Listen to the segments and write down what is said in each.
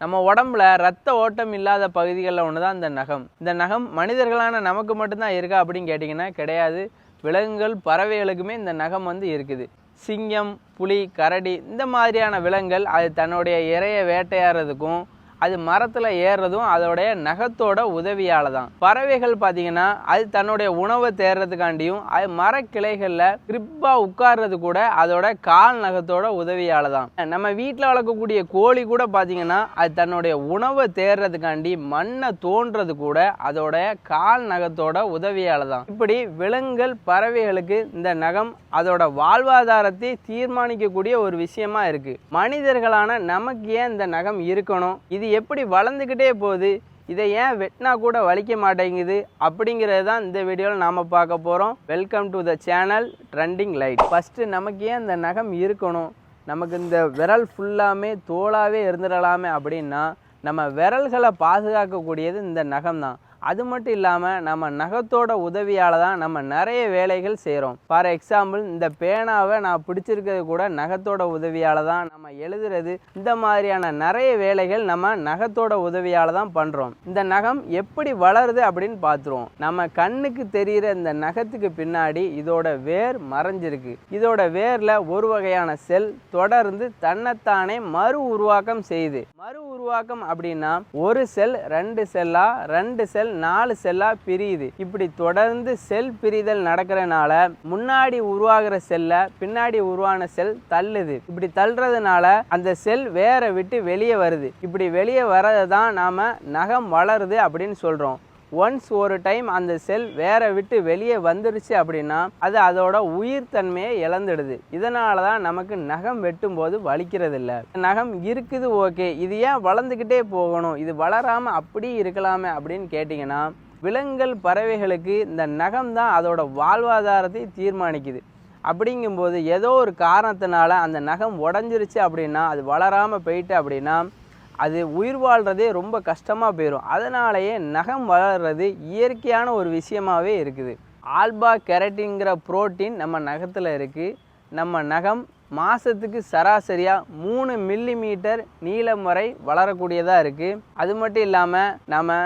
நம்ம உடம்புல ரத்த ஓட்டம் இல்லாத பகுதிகளில் ஒன்று தான் இந்த நகம். இந்த நகம் மனிதர்களான நமக்கு மட்டும்தான் இருக்கா அப்படின்னு கேட்டிங்கன்னா கிடையாது. விலங்குகள் பறவைகளுக்குமே இந்த நகம் வந்து இருக்குது. சிங்கம் புலி கரடி இந்த மாதிரியான விலங்குகள் அது தன்னுடைய இரையை வேட்டையாடுறதுக்கும் அது மரத்தில் ஏறுறதும் அதோடைய நகத்தோட உதவியால் தான் பறவைகள் பார்த்தீங்கன்னா அது தன்னுடைய உணவை தேடுறதுக்காண்டியும் அது மரக்கிளைகளில் கிரிப்பாக உட்கார்றது கூட அதோட கால் நகத்தோட உதவியால் தான் நம்ம வீட்டில் வளர்க்கக்கூடிய கோழி கூட பார்த்தீங்கன்னா அது தன்னுடைய உணவை தேடுறதுக்காண்டி மண்ணை தோன்றது கூட அதோட கால் நகத்தோட உதவியால் தான் இப்படி விலங்குகள் பறவைகளுக்கு இந்த நகம் அதோட வாழ்வாதாரத்தை தீர்மானிக்கக்கூடிய ஒரு விஷயமா இருக்கு. மனிதர்களான நமக்கு ஏன் இந்த நகம் இருக்கணும்? இது எப்படி வளர்ந்துக்கிட்டே போகுது இதை ஏன் வெட்டினா கூட வலிக்க மாட்டேங்குது அப்படிங்கிறது தான் இந்த வீடியோவில் நாம் பார்க்க போகிறோம் welcome to the channel trending light first நமக்கு ஏன் இந்த நகம் இருக்கணும்? நமக்கு இந்த விரல் ஃபுல்லாமே தோலாகவே இருந்துடலாமே அப்படின்னா நம்ம விரல்களை பாதுகாக்கக்கூடியது இந்த நகம் தான் அது மட்டும் இல்லாமல் நம்ம நகத்தோட உதவியால் தான் நம்ம நிறைய வேலைகள் செய்கிறோம் ஃபார் எக்ஸாம்பிள் இந்த பேனாவை நான் பிடிச்சிருக்கிறது கூட நகத்தோட உதவியால் தான் நம்ம எழுதுறது. இந்த மாதிரியான நிறைய வேலைகள் நம்ம நகத்தோட உதவியால் தான் பண்ணுறோம் இந்த நகம் எப்படி வளருது அப்படின்னு பார்த்துருவோம் நம்ம கண்ணுக்கு தெரிகிற இந்த நகத்துக்கு பின்னாடி இதோட வேர் மறைஞ்சிருக்கு. இதோட வேரில் ஒரு வகையான செல் தொடர்ந்து தன்னைத்தானே மறு உருவாக்கம் செய்யுது மறு உருவாக்கம் அப்படின்னா ஒரு செல் ரெண்டு செல்லா ரெண்டு செல் நாலு செல்லா பிரியுது. இப்படி தொடர்ந்து செல் பிரிதல் நடக்கிறனால முன்னாடி உருவாகிற செல்லை பின்னாடி உருவான செல் தள்ளுது. இப்படி தள்ளுறதுனால அந்த செல் வேற விட்டு வெளியே வருது. இப்படி வெளியே வரதை தான் நாம நகம் வளருது அப்படின்னு சொல்றோம். ஒன்ஸ் ஒரு டைம் அந்த செல் வேற விட்டு வெளியே வந்துருச்சு அப்படின்னா அது அதோட உயிர் தன்மையை இழந்துடுது. இதனால தான் நமக்கு நகம் வெட்டும்போது வலிக்கிறது இல்லை நகம் இருக்குது ஓகே இது ஏன் வளர்ந்துக்கிட்டே போகணும்? இது வளராமல் அப்படி இருக்கலாமே அப்படின்னு கேட்டிங்கன்னா விலங்குகள் பறவைகளுக்கு இந்த நகம் தான் அதோட வாழ்வாதாரத்தை தீர்மானிக்குது. அப்படிங்கும்போது ஏதோ ஒரு காரணத்தினால அந்த நகம் உடஞ்சிருச்சு அப்படின்னா அது வளராமல் போயிட்டு அப்படின்னா அது உயிர் வாழ்கிறதே ரொம்ப கஷ்டமாக போயிடும் அதனாலேயே நகம் வளர்கிறது இயற்கையான ஒரு விஷயமாகவே இருக்குது. ஆல்பா கெரட்டின்கிற புரோட்டீன் நம்ம நகத்தில் இருக்குது நம்ம நகம் மாதத்துக்கு சராசரியாக மூணு மில்லி மீட்டர் நீளம் வரை வளரக்கூடியதாக இருக்குது அது மட்டும் இல்லாமல் நம்ம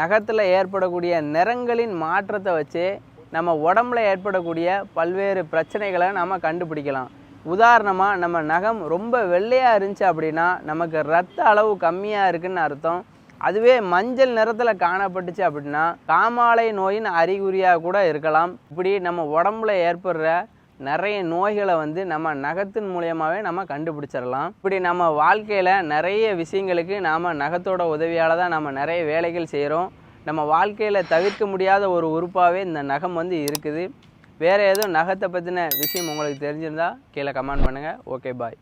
நகத்தில் ஏற்படக்கூடிய நிறங்களின் மாற்றத்தை வச்சே நம்ம உடம்புல ஏற்படக்கூடிய பல்வேறு பிரச்சனைகளை நம்ம கண்டுபிடிக்கலாம். உதாரணமாக நம்ம நகம் ரொம்ப வெள்ளையாக இருந்துச்சு அப்படின்னா நமக்கு ரத்த அளவு கம்மியாக இருக்குன்னு அர்த்தம். அதுவே மஞ்சள் நிறத்தில் காணப்பட்டுச்சு அப்படின்னா காமாலை நோயின் அறிகுறியாக கூட இருக்கலாம். இப்படி நம்ம உடம்புல ஏற்படுற நிறைய நோய்களை வந்து நம்ம நகத்தின் மூலியமாகவே நம்ம கண்டுபிடிச்சிடலாம். இப்படி நம்ம வாழ்க்கையில் நிறைய விஷயங்களுக்கு நாம் நகத்தோட உதவியால் தான் நம்ம நிறைய வேலைகள் செய்கிறோம் நம்ம வாழ்க்கையில் தவிர்க்க முடியாத ஒரு உறுப்பாகவே இந்த நகம் வந்து இருக்குது. வேறு எதுவும் நகத்தை பற்றின விஷயம் உங்களுக்கு தெரிஞ்சிருந்தா கீழே கமெண்ட் பண்ணுங்கள் ஓகே பாய்